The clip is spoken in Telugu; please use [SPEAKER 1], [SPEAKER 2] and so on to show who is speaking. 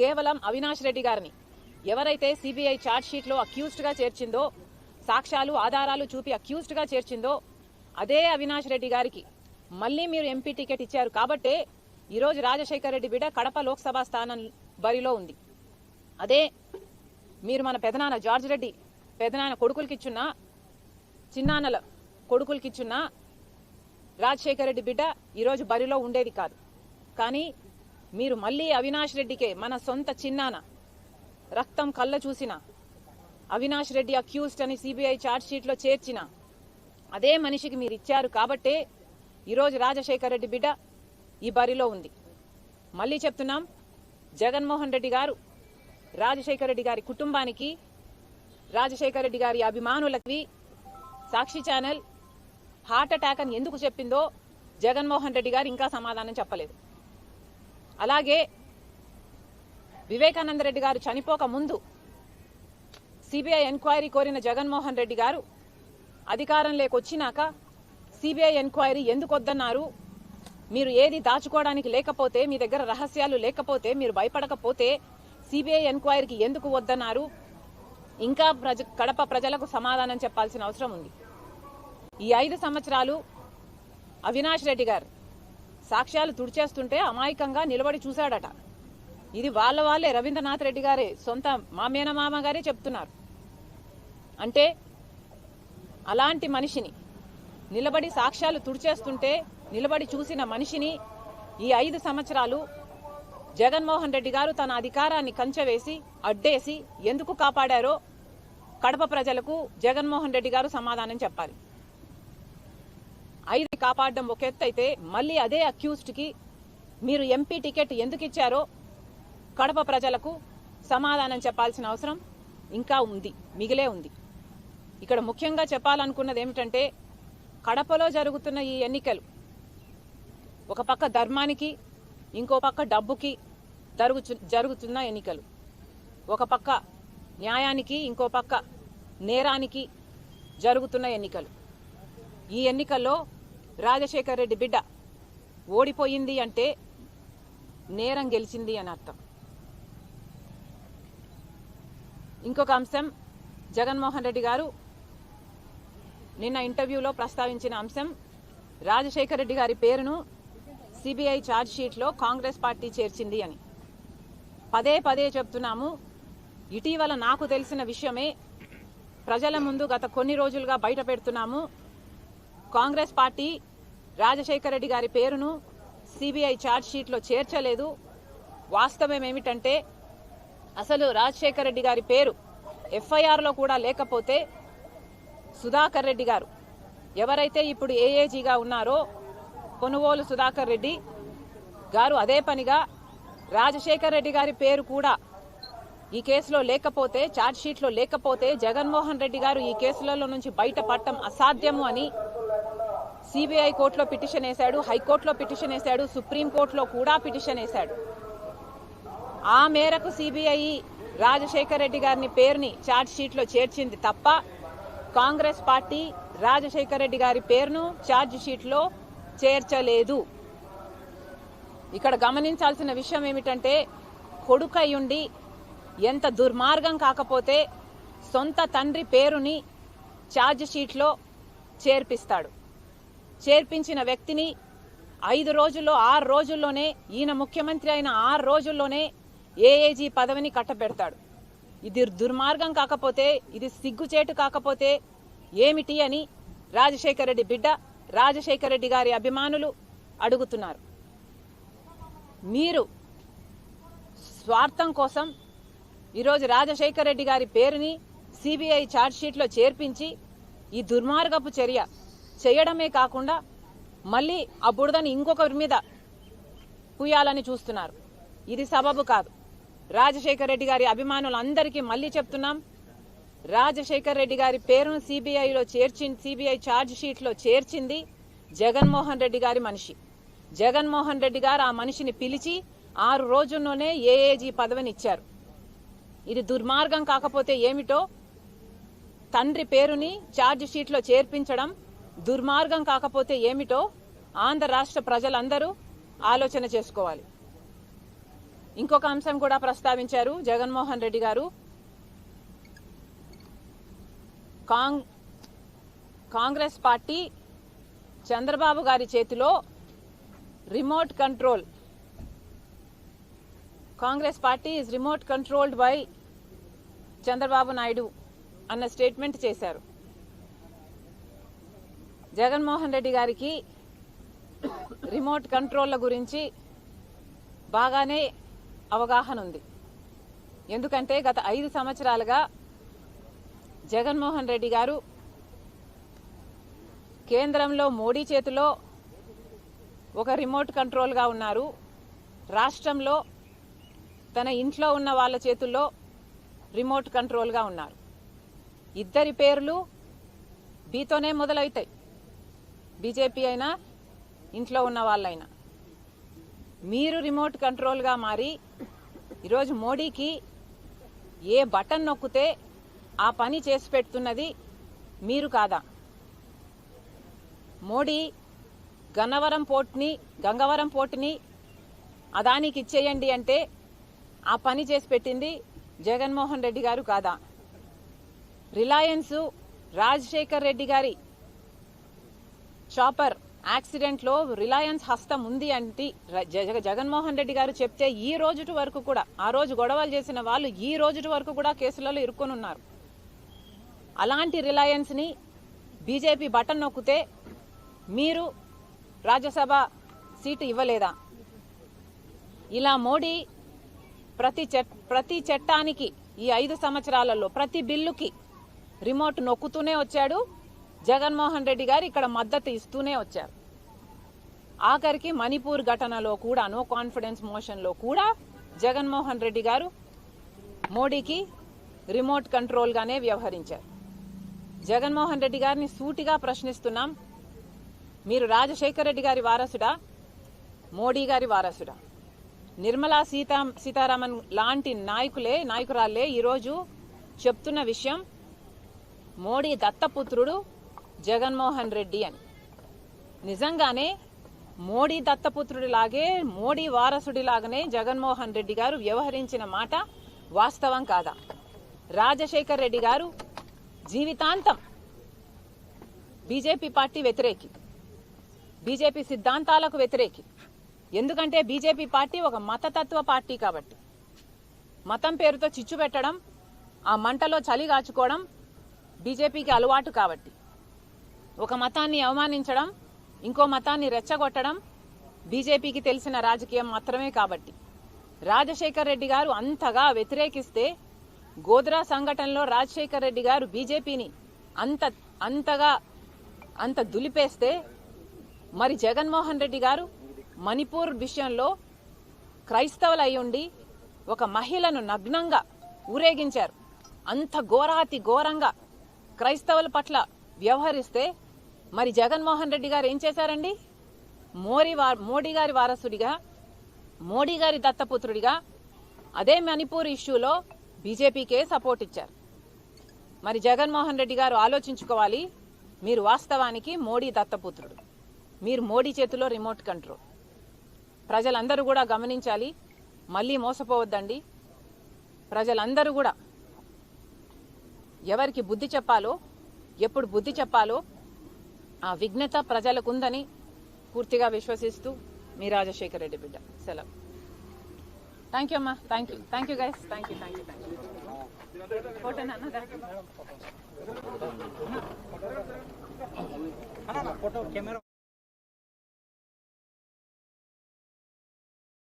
[SPEAKER 1] కేవలం అవినాష్ రెడ్డి గారిని. ఎవరైతే సిబిఐ ఛార్జ్ షీట్లో అక్యూజ్డ్గా చేర్చిందో సాక్ష్యాలు ఆధారాలు చూపి అక్యూజ్డ్గా చేర్చిందో అదే అవినాష్ రెడ్డి గారికి. మళ్ళీ మీరు ఎంపీ టికెట్ ఇచ్చారు కాబట్టే ఈరోజు రాజశేఖర్ రెడ్డి బిడ్డ కడప లోక్సభ స్థానం బరిలో ఉంది. అదే మీరు మన పెదనాన్న జార్జ్ రెడ్డి పెదనాన్న కొడుకులకిచ్చున్న చిన్నాన్నల కొడుకులకిచ్చున్న రాజశేఖర రెడ్డి బిడ్డ ఈరోజు బరిలో ఉండేది కాదు. కానీ మీరు మళ్ళీ అవినాష్ రెడ్డికే మన సొంత చిన్నాన రక్తం కళ్ళ చూసిన అవినాష్ రెడ్డి అక్యూస్డ్ అని సిబిఐ ఛార్జ్షీట్లో చేర్చిన అదే మనిషికి మీరు ఇచ్చారు కాబట్టే ఈరోజు రాజశేఖర రెడ్డి బిడ్డ ఈ బరిలో ఉంది. మళ్ళీ చెప్తున్నాం జగన్మోహన్ రెడ్డి గారు రాజశేఖర రెడ్డి గారి కుటుంబానికి రాజశేఖర రెడ్డి గారి అభిమానులకి సాక్షి ఛానల్ హార్ట్ అటాక్ అని ఎందుకు చెప్పిందో జగన్మోహన్ రెడ్డి గారు ఇంకా సమాధానం చెప్పలేదు. అలాగే వివేకానంద రెడ్డి గారు చనిపోక ముందు సిబిఐ ఎంక్వైరీ కోరిన జగన్మోహన్ రెడ్డి గారు అధికారం లేకొచ్చినాక సిబిఐ ఎంక్వైరీ ఎందుకు వద్దన్నారు? మీరు ఏది దాచుకోవడానికి లేకపోతే మీ దగ్గర రహస్యాలు లేకపోతే మీరు భయపడకపోతే సిబిఐ ఎంక్వైరీకి ఎందుకు వద్దన్నారు? ఇంకా ప్రజ కడప ప్రజలకు సమాధానం చెప్పాల్సిన అవసరం ఉంది. ఈ ఐదు సంవత్సరాలు అవినాష్ రెడ్డి గారు సాక్ష్యాలు తుడిచేస్తుంటే అమాయకంగా నిలబడి చూశాడట. ఇది వాళ్ళ వాళ్ళే. రవీంద్రనాథ్ రెడ్డి గారే. సొంత మా మేనమామ గారే చెప్తున్నారు. అంటే అలాంటి మనిషిని నిలబడి సాక్ష్యాలు తుడిచేస్తుంటే నిలబడి చూసిన మనిషిని ఈ ఐదు సంవత్సరాలు జగన్మోహన్ రెడ్డి గారు తన అధికారాన్ని కంచవేసి అడ్డేసి ఎందుకు కాపాడారో కడప ప్రజలకు జగన్మోహన్ రెడ్డి గారు సమాధానం చెప్పాలి. ఐదు కాపాడడం ఒక ఎత్తు అయితే మళ్ళీ అదే అక్యూజ్డ్కి మీరు ఎంపీ టికెట్ ఎందుకు ఇచ్చారో కడప ప్రజలకు సమాధానం చెప్పాల్సిన అవసరం ఇంకా ఉంది మిగిలే ఉంది. ఇక్కడ ముఖ్యంగా చెప్పాలనుకున్నది ఏమిటంటే కడపలో జరుగుతున్న ఈ ఎన్నికలు ఒక పక్క ధర్మానికి ఇంకో పక్క డబ్బుకి జరుగుచు జరుగుతున్న ఎన్నికలు. ఒక పక్క న్యాయానికి ఇంకో పక్క నేరానికి జరుగుతున్న ఎన్నికలు. ఈ ఎన్నికల్లో రాజశేఖర్ రెడ్డి బిడ్డ ఓడిపోయింది అంటే నేరం గెలిచింది అని అర్థం. ఇంకొక అంశం జగన్మోహన్ రెడ్డి గారు నిన్న ఇంటర్వ్యూలో ప్రస్తావించిన అంశం రాజశేఖర్ రెడ్డి గారి పేరును సిబిఐ ఛార్జ్ షీట్లో కాంగ్రెస్ పార్టీ చేర్చింది అని. పదే పదే చెప్తున్నాము ఇటీవల నాకు తెలిసిన విషయమే ప్రజల ముందు గత కొన్ని రోజులుగా బయట పెడుతున్నాము కాంగ్రెస్ పార్టీ రాజశేఖర రెడ్డి గారి పేరును సిబిఐ ఛార్జ్ షీట్లో చేర్చలేదు. వాస్తవం ఏమిటంటే అసలు రాజశేఖర రెడ్డి గారి పేరు ఎఫ్ఐఆర్లో కూడా లేకపోతే సుధాకర్ రెడ్డి గారు ఎవరైతే ఇప్పుడు ఏఏజీగా ఉన్నారో కొనుగోలు సుధాకర్ రెడ్డి గారు అదే పనిగా రాజశేఖర్ రెడ్డి గారి పేరు కూడా ఈ కేసులో లేకపోతే ఛార్జ్ షీట్లో లేకపోతే జగన్మోహన్ రెడ్డి గారు ఈ కేసులలో నుంచి బయటపడటం అసాధ్యము అని సిబిఐ కోర్టులో పిటిషన్ వేశాడు హైకోర్టులో పిటిషన్ వేశాడు సుప్రీంకోర్టులో కూడా పిటిషన్ వేశాడు. ఆ మేరకు సిబిఐ రాజశేఖర్ రెడ్డి గారిని పేరుని ఛార్జ్ షీట్లో చేర్చింది తప్ప కాంగ్రెస్ పార్టీ రాజశేఖర్ రెడ్డి గారి పేరును ఛార్జ్ షీట్లో చేర్చలేదు. ఇక్కడ గమనించాల్సిన విషయం ఏమిటంటే కొడుకయ్యుండి ఎంత దుర్మార్గం కాకపోతే సొంత తండ్రి పేరుని ఛార్జ్ షీట్లో చేర్పిస్తాడు. చేర్పించిన వ్యక్తిని ఐదు రోజుల్లో ఆరు రోజుల్లోనే ఈయన ముఖ్యమంత్రి అయిన ఆరు రోజుల్లోనే ఏఏజీ పదవిని కట్టబెడతాడు. ఇది దుర్మార్గం కాకపోతే ఇది సిగ్గుచేటు కాకపోతే ఏమిటి అని రాజశేఖర రెడ్డి బిడ్డ రాజశేఖర రెడ్డి గారి అభిమానులు అడుగుతున్నారు. మీరు స్వార్థం కోసం ఈరోజు రాజశేఖర రెడ్డి గారి పేరుని సిబిఐ ఛార్జ్షీట్లో చేర్పించి ఈ దుర్మార్గపు చర్య చేయడమే కాకుండా మళ్ళీ ఆ బురదని ఇంకొకరి మీద పుయ్యాలని చూస్తున్నారు. ఇది సబబు కాదు. రాజశేఖర రెడ్డి గారి అభిమానులందరికీ మళ్ళీ చెప్తున్నాం. రాజశేఖర్ రెడ్డి గారి పేరును సిబిఐలో చేర్చి సిబిఐ ఛార్జ్ షీట్లో చేర్చింది జగన్మోహన్ రెడ్డి గారి మనిషి. జగన్మోహన్ రెడ్డి గారు ఆ మనిషిని పిలిచి ఆరు రోజుల్లోనే ఏఏజీ పదవిని ఇచ్చారు ఇది దుర్మార్గం కాకపోతే ఏమిటో తండ్రి పేరుని ఛార్జ్ షీట్లో చేర్పించడం దుర్మార్గం కాకపోతే ఏమిటో ఆంధ్ర రాష్ట్ర ప్రజలందరూ ఆలోచన చేసుకోవాలి. ఇంకొక అంశం కూడా ప్రస్తావించారు జగన్మోహన్ రెడ్డి గారు. కాంగ్ కాంగ్రెస్ పార్టీ చంద్రబాబు గారి చేతిలో remote control. Congress party is remote controlled by Chandrababu Naidu అన్న స్టేట్మెంట్ చేశారు. జగన్మోహన్ రెడ్డి గారికి రిమోట్ కంట్రోల్ల గురించి బాగానే అవగాహన ఉంది. ఎందుకంటే గత ఐదు సంవత్సరాలుగా జగన్మోహన్ రెడ్డి గారు కేంద్రంలో మోడీ చేతిలో ఒక రిమోట్ కంట్రోల్గా ఉన్నారు. రాష్ట్రంలో తన ఇంట్లో ఉన్న వాళ్ళ చేతుల్లో రిమోట్ కంట్రోల్గా ఉన్నారు. ఇద్దరి పేర్లు బీతోనే మొదలవుతాయి. బీజేపీ అయినా ఇంట్లో ఉన్న వాళ్ళైనా. మీరు రిమోట్ కంట్రోల్గా మారి ఈరోజు మోడీకి ఏ బటన్ నొక్కితే ఆ పని చేసి పెడుతున్నది మీరు కాదా? మోడీ గన్నవరం పోర్ట్ని గంగవరం పోర్టుని అదానికి ఇచ్చేయండి అంటే ఆ పని చేసి పెట్టింది జగన్మోహన్ రెడ్డి గారు కాదా? రిలయన్స్ రాజశేఖర్ రెడ్డి గారి చాపర్ యాక్సిడెంట్లో రిలయన్స్ హస్తం ఉంది అంటే జగ- జగన్మోహన్ రెడ్డి గారు చెప్తే ఈ రోజుటి వరకు కూడా ఆ రోజు గొడవలు చేసిన వాళ్ళు ఈ రోజుటి వరకు కూడా కేసులలో ఇరుక్కొని ఉన్నారు అలాంటి రిలయన్స్ని బీజేపీ బటన్ నొక్కితే మీరు రాజ్యసభ సీటు ఇవ్వలేదా? ఇలా మోడీ ప్రతి చట్ ప్రతి చట్టానికి ఈ ఐదు సంవత్సరాలలో ప్రతి బిల్లుకి రిమోట్ నొక్కుతూనే వచ్చాడు. జగన్మోహన్ రెడ్డి గారు ఇక్కడ మద్దతు ఇస్తూనే వచ్చారు. ఆఖరికి మణిపూర్ ఘటనలో కూడా నో కాన్ఫిడెన్స్ మోషన్లో కూడా జగన్మోహన్ రెడ్డి గారు మోడీకి రిమోట్ కంట్రోల్గానే వ్యవహరించారు. జగన్మోహన్ రెడ్డి గారిని సూటిగా ప్రశ్నిస్తున్నాం. మీరు రాజశేఖర రెడ్డి గారి వారసుడా? మోడీ గారి వారసుడా? నిర్మలా సీతా సీతారామన్ లాంటి నాయకులే నాయకురాలే ఈరోజు చెప్తున్న విషయం మోడీ దత్తపుత్రుడు జగన్మోహన్ రెడ్డి అని. నిజంగానే మోడీ దత్తపుత్రుడిలాగే మోడీ వారసుడిలాగానే జగన్మోహన్ రెడ్డి గారు వ్యవహరించిన మాట వాస్తవం కాదా? రాజశేఖర్ రెడ్డి గారు జీవితాంతం బీజేపీ పార్టీ వ్యతిరేకి బీజేపీ సిద్ధాంతాలకు వ్యతిరేకి. ఎందుకంటే బీజేపీ పార్టీ ఒక మతతత్వ పార్టీ కాబట్టి. మతం పేరుతో చిచ్చు పెట్టడం ఆ మంటలో చలి కాచుకోవడం బీజేపీకి అలవాటు కాబట్టి. ఒక మతాన్ని అవమానించడం ఇంకో మతాన్ని రెచ్చగొట్టడం బీజేపీకి తెలిసిన రాజకీయం మాత్రమే కాబట్టి. రాజశేఖర్ రెడ్డి గారు అంతగా వ్యతిరేకిస్తే గోద్రా సంఘటనలో రాజశేఖర్ రెడ్డి గారు బీజేపీని అంత అంతగా అంత దులిపేస్తే మరి జగన్మోహన్ రెడ్డి గారు మణిపూర్ విషయంలో క్రైస్తవులు ఉండి ఒక మహిళను నగ్నంగా ఊరేగించారు. అంత ఘోరాతి ఘోరంగా క్రైస్తవుల పట్ల వ్యవహరిస్తే మరి జగన్మోహన్ రెడ్డి గారు ఏం చేశారండి? మోరీ మోడీ గారి వారసుడిగా మోడీ గారి దత్తపుత్రుడిగా అదే మణిపూర్ ఇష్యూలో బీజేపీకే సపోర్ట్ ఇచ్చారు. మరి జగన్మోహన్ రెడ్డి గారు ఆలోచించుకోవాలి మీరు వాస్తవానికి మోడీ దత్తపుత్రుడు. మీరు మోడీ చేతిలో రిమోట్ కంట్రోల్. ప్రజలందరూ కూడా గమనించాలి మళ్ళీ మోసపోవద్దండి. ప్రజలందరూ కూడా ఎవరికి బుద్ధి చెప్పాలో ఎప్పుడు బుద్ధి చెప్పాలో ఆ విఘ్నత ప్రజలకుందని పూర్తిగా విశ్వసిస్తూ మీ రాజశేఖర రెడ్డి బిడ్డ. సెలవు. థ్యాంక్ యూ అమ్మా. Thank you thank you guys thank you thank you thank you ఫోటోనా
[SPEAKER 2] photo camera